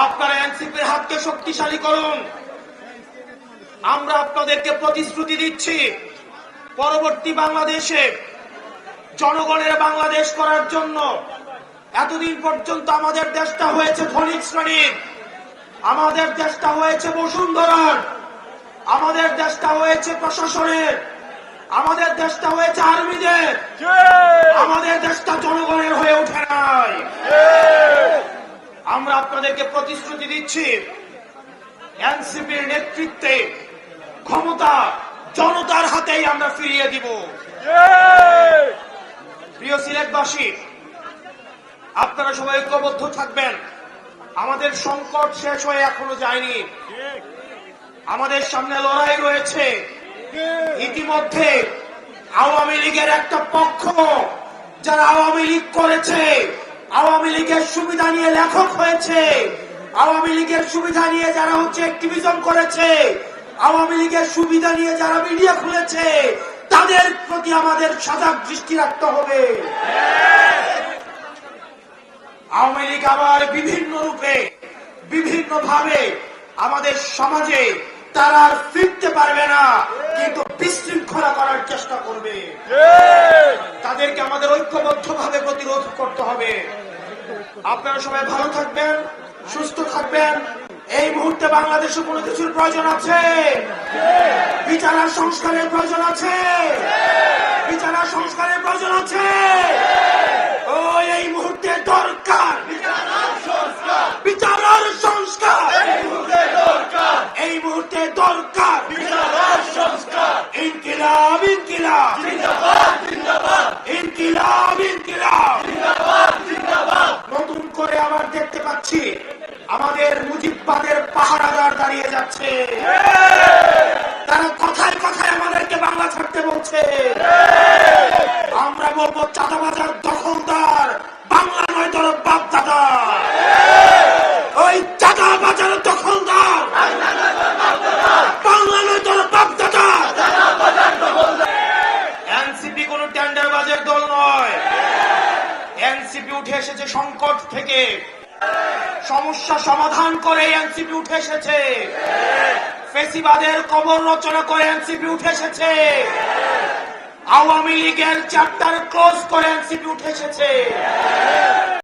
আপনারা এনসিপির হাতকে শক্তিশালী করুন। আমরা আপনাদেরকে প্রতিশ্রুতি দিচ্ছি পরবর্তী বাংলাদেশে জনগণের বাংলাদেশ করার জন্য। এতদিন পর্যন্ত আমাদের দেশটা হয়েছে ধনিক শ্রেণির আমাদের দেশটা হয়েছে বসুন্ধরার আমাদের দেশটা হয়েছে প্রশাসনের আমাদের দেশটা হয়েছে আর্মিদের আমাদের দেশটা জনগণের হয়ে ওঠে নাই আমরা আপনাদেরকে প্রতিশ্রুতি দিচ্ছি। এনসিপির নেতৃত্বে ক্ষমতা জনতার হাতেই আমরা ফিরিয়ে দিব। প্রিয় সিলেটবাসী, আপনারা সবাই ঐক্যবদ্ধ থাকবেন। আমাদের সংকট শেষ হয়ে এখনও যায়নি। আমাদের সামনে লড়াই রয়েছে। ইতিমধ্যে আওয়ামী লীগের একটা পক্ষ, যারা আওয়ামী লীগ করেছে আওয়ামী লীগের সুবিধা নিয়ে লেখক হয়েছে। আওয়ামী লীগের সুবিধা নিয়ে যারা হচ্ছে অ্যাক্টিভিজম করেছে আওয়ামী লীগের সুবিধা নিয়ে যারা মিডিয়া খুলেছে তাদের প্রতি আমাদের সজাগ দৃষ্টি রাখতে হবে। আওয়ামী লীগ আবার বিভিন্ন রূপে বিভিন্ন ভাবে আমাদের সমাজে তারা আর ফিরতে পারবে না কিন্তু বিশৃঙ্খলা করার চেষ্টা করবে। তাদেরকে আমাদের ঐক্যবদ্ধ ভাবে প্রতিরোধ করতে হবে। আপনারা সবাই ভালো থাকবেন, সুস্থ থাকবেন। এই মুহূর্তে বাংলাদেশে কোনো কিছুর প্রয়োজন আছে? বিচার আর সংস্কারের প্রয়োজন আছে? বিচার আর সংস্কারের প্রয়োজন আছে? ও এই মুহূর্তে দরকার। বিচার আর সংস্কার। এই মুহূর্তে দরকার। ইনকিলাব ইনকিলাব। ইনকিলাব ইনকিলাব। দেখতে পাচ্ছি আমাদের মুজিববাদের পাহারাদার দাঁড়িয়ে যাচ্ছে। তারা কথায় কথায় আমাদেরকে বাংলা ছাড়তে বলছে। আমরা বলব, চাঁদাবাজার দখলদার, বাংলা নয় তোর বাপ দাদা। ওই চাঁদা বাজার দখলদার, বাংলা নয় তোর বাপ দাদা। এনসিপি কোন টেন্ডার বাজের দল নয়। এনসিপি উঠে এসেছে সংকট থেকে। সমস্যা সমাধান করে এনসিপি উঠে এসেছে। ফেসিবাদের কবর রচনা করে এনসিপি উঠে এসেছে। আওয়ামী লীগের চ্যাপ্টার ক্লোজ করে এনসিপি উঠে এসেছে।